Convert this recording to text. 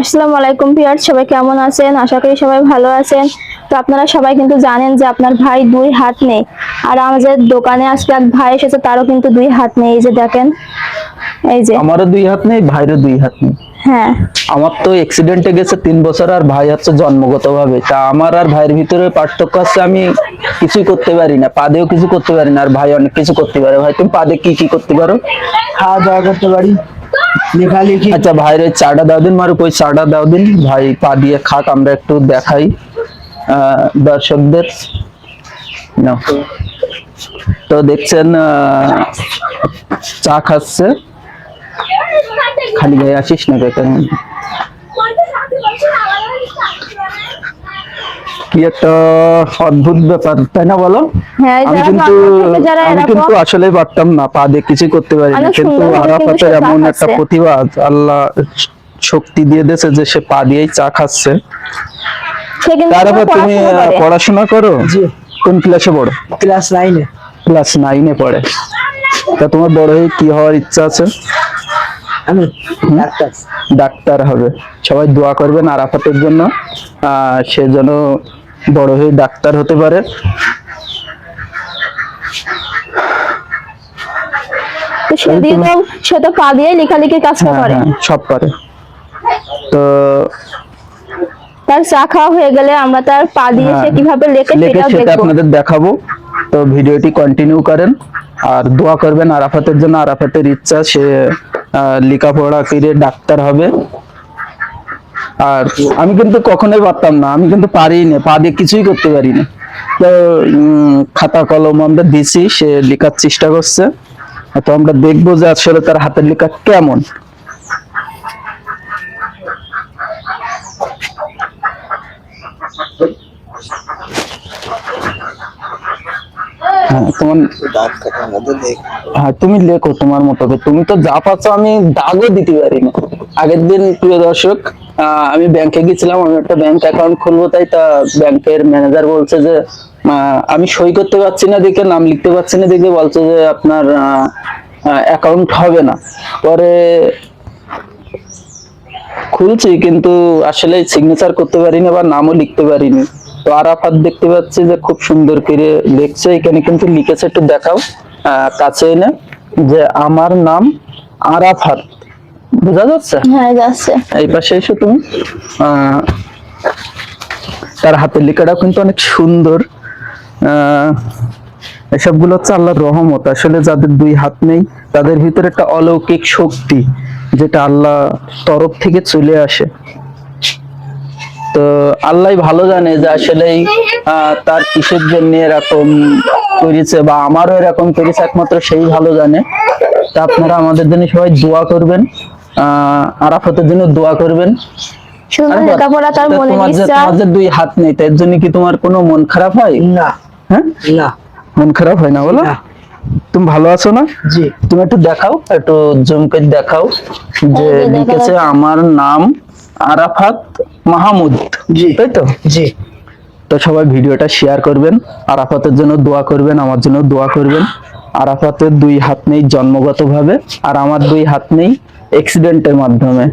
আসসালামু আলাইকুম ভিউয়ার্স সবাই কেমন আছেন? আশা করি সবাই ভালো আছেন। তো আপনারা সবাই কিন্তু জানেন যে আপনার ভাই দুই হাত নেই। আর আমাদের দোকানে আজকে এক ভাই এসেছে তারও কিন্তু দুই হাত নেই। এই যে দেখেন এই যে। আমারও দুই হাত নেই ভাইয়েরও দুই হাত নেই। হ্যাঁ। আমার তো অ্যাক্সিডেন্টে গেছে তিন বছর আর ভাই হচ্ছে জন্মগত ভাবে তা আমার আর ভাইয়ের ভিতরে পার্থক্য আছে আমি কিছুই করতে পারি না। পাদেও কিছু করতে পারি না আর ভাই অনেক কিছু করতে পারে। ভাই তুমি পাদে কি কি করতে পারো? খাওয়া দাওয়া করতে পারি। লেখালেখি আচ্ছা ভাইয়ের ওই চাটা দাও দিন মারুক ওই চাটা দাও দিন ভাই পা দিয়ে খাক আমরা একটু দেখাই আহ, দর্শকদের নাও। তো দেখছেন আহ, চা খাচ্ছে খালি গায়ে আসিস না কেন কি একটা অদ্ভুত ব্যাপার তাই না বলো? হ্যাঁ আমি কিন্তু আমি কিন্তু আসলে পারতাম না পা দিয়ে কিছু করতে পারি কিন্তু আরাফাতের এমন একটা। প্রতিভা আল্লাহ শক্তি দিয়ে দিয়েছে যে সে পা দিয়েই চা খাচ্ছে। তারপর তুমি পড়াশোনা করে। কোন ক্লাসে পড়ো? ক্লাস নাইনে ক্লাস নাইনে পড়ে। তা তোমার বড় হয়ে কি হওয়ার ইচ্ছা আছে? আমি ডাক্তার। ডাক্তার হবে। সবাই দোয়া করবেন আরাফাতের জন্য আহ, সে যেন বড় হয়ে ডাক্তার হতে পারে। সে দিয়ে তো সে তো পা দিয়ে লেখালেখির কাজটা হ্যাঁ, করে। হ্যাঁ, সব পারে। তো তার চা খাওয়া হয়ে গেলে আমরা তার পা দিয়ে সে হ্যাঁ, কীভাবে লেখে লেখে সেটা আপনাদের দেখাবো। তো ভিডিওটি কন্টিনিউ করেন আর দোয়া করবেন আরাফাতের জন্য। আরাফাতের ইচ্ছা সে লেখাপড়া করে ডাক্তার হবে। আর আমি কিন্তু কখনোই পারতাম না, আমি কিন্তু পারি না পা দিয়ে কিছুই করতে পারি না তো খাতা কলম আমরা দিছি, সে লেখার চেষ্টা করছে। তো আমরা দেখব যে আসলে তার হাতের লেখা কেমন। হ্যাঁ হ্যাঁ তুমি লেখো তোমার মতো তুমি তো যা পাচ্ছ আমি দাগও দিতে পারি না আগের দিন প্রিয় দর্শক আমি ব্যাংকে গেছিলাম, আমি একটা ব্যাংক অ্যাকাউন্ট খুলবো, তাই তা ব্যাংকের ম্যানেজার বলছে যে আমি সই করতে পারছি না দেখে, নাম লিখতে পারছি না দেখে, বলছে যে আপনার অ্যাকাউন্ট হবে না। পরে খুলছি, কিন্তু আসলে সিগনেচার করতে পারিনি বা নামও লিখতে পারিনি। তো আরাফাত দেখতে পাচ্ছি যে খুব সুন্দর করে লিখছে এখানে কিন্তু লিখেছে, একটু দেখাও। কাছে এনে, যে আমার নাম আরাফাত। বোঝা যাচ্ছে? হ্যাঁ যাচ্ছে। এই পাশে এসো তুমি। তার হাতের লেখাটাও কিন্তু অনেক সুন্দর। এসবগুলো হচ্ছে আল্লাহর রহমত। আসলে যাদের দুই হাত নেই তাদের ভিতরে একটা অলৌকিক শক্তি যেটা আল্লাহ তরফ থেকে চলে আসে। তো আল্লাহ ভালো জানে যে আসলেই আহ, তার কিসের জন্য এরকম করেছে বা আমারও এরকম করেছে একমাত্র সেই ভালো জানে। তা আপনারা আমাদের জন্য সবাই দোয়া করবেন। আরাফাতের জন্য দোয়া করবেন। সুন্দর লেখাপড়া তার মনে ইচ্ছা তোমার দুই হাত নেই তার জন্য কি তোমার কোনো মন খারাপ হয়? না। হ্যাঁ? না। মন খারাপ হয় না বলো? তুমি ভালো আছো না? জি। তুমি একটু দেখাও একটু জুম করে দেখাও যে লিখেছে আমার নাম আরাফাত মাহমুদ। জি। তাই তো? জি। তো সবাই ভিডিওটা শেয়ার করবেন আরাফাতের জন্য দোয়া করবেন আমার জন্য দোয়া করবেন। আরাফাতের দুই হাত নেই জন্মগতভাবে আর আমার দুই হাত নেই অ্যাক্সিডেন্টের মাধ্যমে।